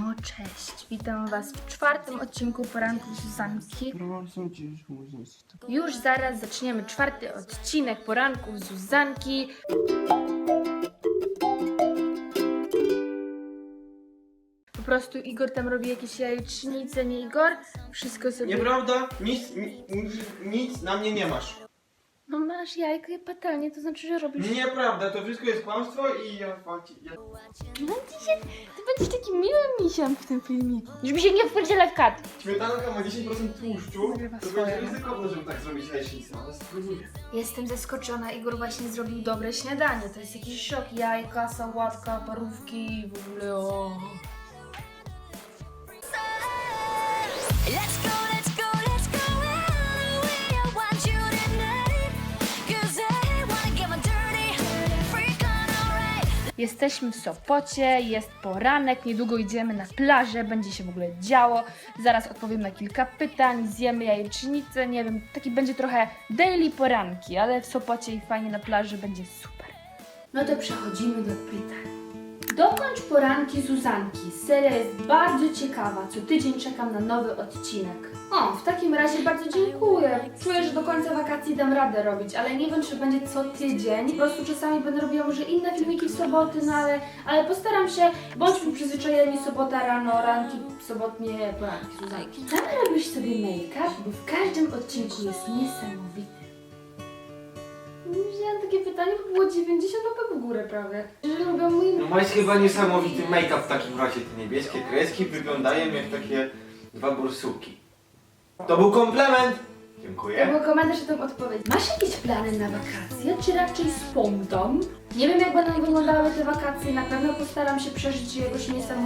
No cześć, witam Was w czwartym odcinku poranku Zuzanki. Już zaraz zaczniemy czwarty odcinek poranku Zuzanki. Po prostu Igor tam robi jakieś jajecznice, nie Igor? Wszystko sobie... Nieprawda? Nic, ni, nic, nic na mnie nie masz. Masz jajko i patelnię, to znaczy, że robisz... Nieprawda, to wszystko jest kłamstwo i ja fakcie. Ja... No ty, się, ty będziesz takim miłym misiem w tym filmiku. Żeby się nie wpierdzielać w kat. Śmietanka ma 10% tłuszczu, to swoje, będzie ryzykowne, żeby tak zrobić jajecznicę, ale spróbuję. Jestem zaskoczona, Igor właśnie zrobił dobre śniadanie. To jest jakiś szok. Jajka, sałatka, parówki, w ogóle o... Jesteśmy w Sopocie, jest poranek, niedługo idziemy na plażę, będzie się w ogóle działo. Zaraz odpowiem na kilka pytań, zjemy jajecznicę, nie wiem, taki będzie trochę daily poranki, ale w Sopocie i fajnie na plaży będzie super. No to przechodzimy do pytań. Dokończ poranki Zuzanki. Seria jest bardzo ciekawa. Co tydzień czekam na nowy odcinek. O, w takim razie bardzo dziękuję. Czuję, że do końca wakacji dam radę robić, ale nie wiem, czy będzie co tydzień. Po prostu czasami będę robiła może inne filmiki w soboty, no ale, ale postaram się. Bądźmy przyzwyczajeni sobota rano, ranki, sobotnie poranki Zuzanki. Tam robisz sobie make-up, bo w każdym odcinku jest niesamowity. Wziąłem takie pytanie, bo było 90 łapek w górę prawie. Że robią mój... No masz chyba niesamowity make-up w takim razie, te niebieskie kreski wyglądają jak takie dwa borsuki. To był komplement! To Dziękuję. był komentarz i tą odpowiedź. Masz jakieś plany na wakacje, czy raczej spontan? Nie wiem, jak będą wyglądały te wakacje. Na pewno postaram się przeżyć je jakoś niesamowicie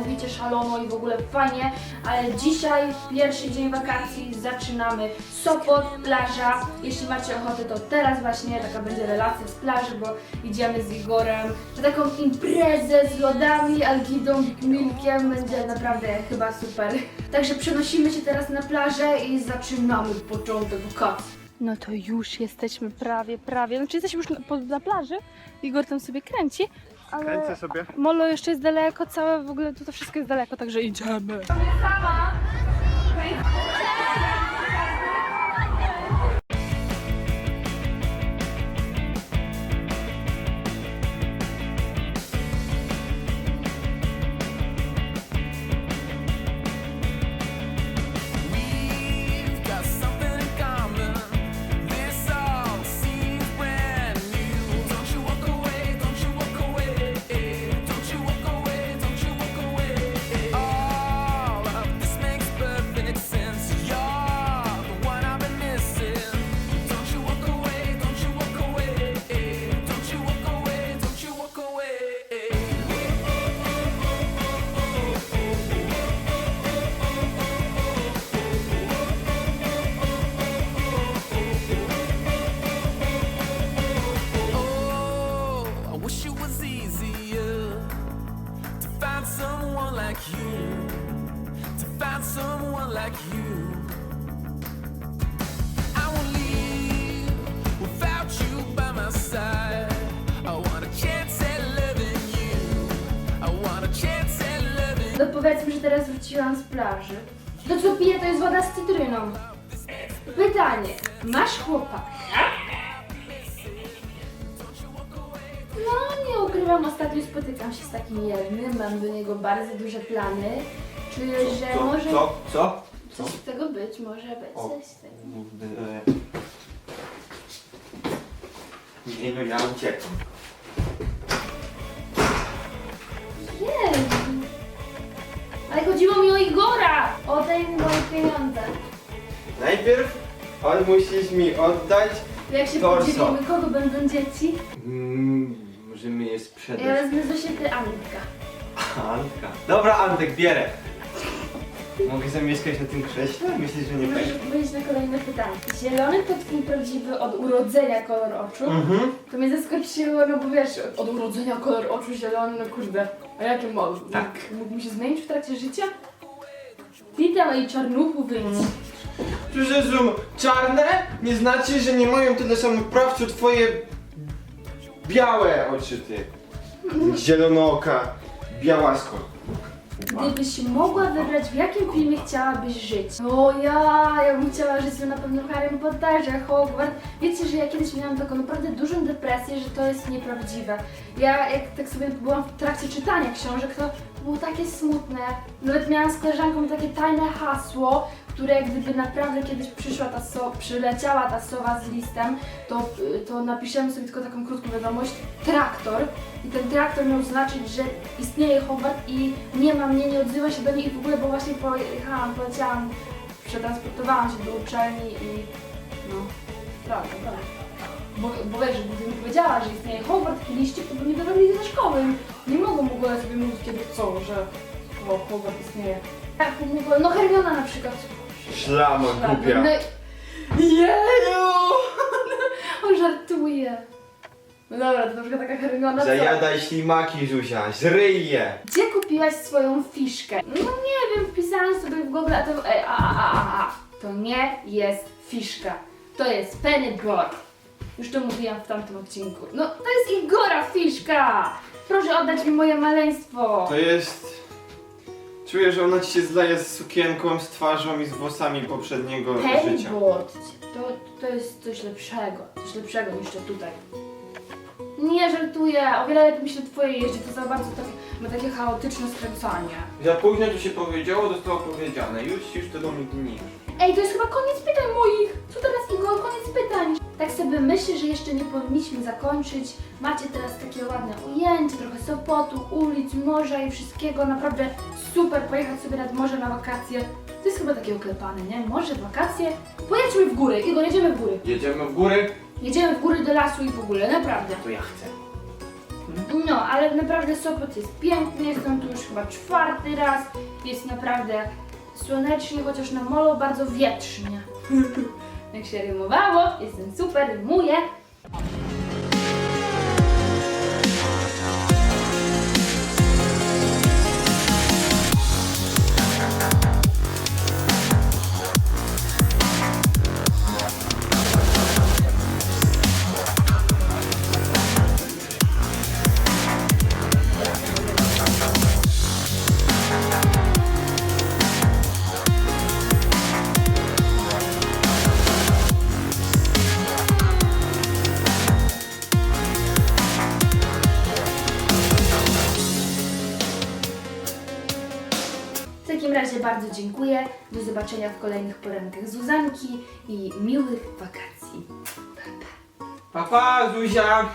szalono i w ogóle fajnie. Ale dzisiaj, pierwszy dzień wakacji, zaczynamy Sopot, plaża. Jeśli macie ochotę, to teraz właśnie taka będzie relacja z plaży, bo idziemy z Igorem na taką imprezę z lodami, algidą, milkiem. Będzie naprawdę chyba super. Także przenosimy się teraz na plażę i zaczynamy początek wakacji. No to już jesteśmy prawie, prawie. Znaczy jesteśmy już na, po- na plaży. Igor tam sobie kręci. Ale Kręcę sobie. Molo jeszcze jest daleko, całe w ogóle to, to wszystko jest daleko, także idziemy. We've like you. To find someone like you. I won't leave without you by my side. No powiedzmy, że teraz wróciłam z plaży. To co piję, to jest woda z cytryną. Pytanie, masz chłopaka? No nie ukrywam, ostatnio spotykam się z takim jednym, mam do niego bardzo duże plany. Czuję, że Co? może Co? Co? Co? coś z tego być, może być O. coś z tego. E, Nie no, ja uciekam. Jezu. Ale chodziło mi o Igora! Oddaj moje pieniądze. Najpierw on musisz mi oddać. Jak się podzielimy, kogo będą dzieci? Mm, możemy je sprzedać. Ja wezmę Zosię Antka. Antka. Dobra, Antek, bierę. Mogę zamieszkać na tym krześle? Myślisz, że nie Możesz będzie? odpowiedzieć na kolejne pytanie. Zielony to twój prawdziwy od urodzenia kolor oczu. Mhm. To mnie zaskoczyło, no bo wiesz, od urodzenia kolor oczu zielony, no kurde. A jaki mógł? Tak. Mógł się zmienić w trakcie życia? Witam i czarnuchu wyjdź. Że są czarne nie znaczy, że nie mają tyle samych praw co twoje białe oczy ty. Zielonooka, białasko. Gdybyś mogła wybrać, w jakim filmie chciałabyś żyć? O ja, ja bym chciała żyć na pewno w Harry Potterze, Hogwarts. Wiecie, że ja kiedyś miałam taką naprawdę dużą depresję, że to jest nieprawdziwe. Ja jak tak sobie byłam w trakcie czytania książek, to było takie smutne. Nawet miałam z koleżanką takie tajne hasło, które gdyby naprawdę kiedyś przyszła ta so, przyleciała ta sowa z listem, to, y, to napiszemy sobie tylko taką krótką wiadomość, traktor. I ten traktor miał znaczyć, że istnieje Hogwart i nie ma mnie, nie odzywa się do niej i w ogóle, bo właśnie pojechałam, poleciałam, przetransportowałam się do uczelni i no, prawda, prawda. Bo, bo wiesz, gdybym powiedziała, że istnieje Hogwart i liście, to by nie dorobili ze szkoły. Nie mogą w ogóle sobie mówić kiedy chcą, że o, Hogwart istnieje. Tak, no Hermiona na przykład. Szlamo, głupia. No, jeju! On żartuje. No dobra, to na przykład taka Hermiona co? Zajadaj ślimaki, Zuzia, żryj je. Gdzie kupiłaś swoją fiszkę? No nie wiem, wpisałam sobie w Google, a to... Ej, a, a, a, a. To nie jest fiszka. To jest penny board. Już to mówiłam w tamtym odcinku. No, to jest Igora fiszka! Proszę oddać mi moje maleństwo. To jest... Czuję, że ona ci się zleje z sukienką, z twarzą i z włosami poprzedniego życia. Pennyboard. To, to jest coś lepszego. Coś lepszego niż to tutaj. Nie żartuję, o wiele lepiej mi się twoje jeździ, to za bardzo tak, ma takie chaotyczne skręcanie. Za późno to się powiedziało, zostało powiedziane. Już, już tego nigdy nie Ej, to jest chyba koniec pytań moich! Co teraz Igor? Koniec pytań! Tak sobie myślę, że jeszcze nie powinniśmy zakończyć. Macie teraz takie ładne ujęcie, trochę Sopotu, ulic, morza i wszystkiego. Naprawdę super pojechać sobie nad morze na wakacje. To jest chyba takie oklepane, nie? Morze, wakacje. Pojedźmy w góry. Igor, jedziemy w góry. Jedziemy w góry? Jedziemy w góry do lasu i w ogóle, naprawdę. To ja chcę. No, ale naprawdę Sopot jest piękny, jestem tu już chyba czwarty raz. Jest naprawdę słonecznie, chociaż na molo bardzo wietrznie. Jak się rymowało, jestem super, rymuję. Razie bardzo dziękuję. Do zobaczenia w kolejnych porankach Zuzanki i miłych wakacji. Pa, pa, Zuzia!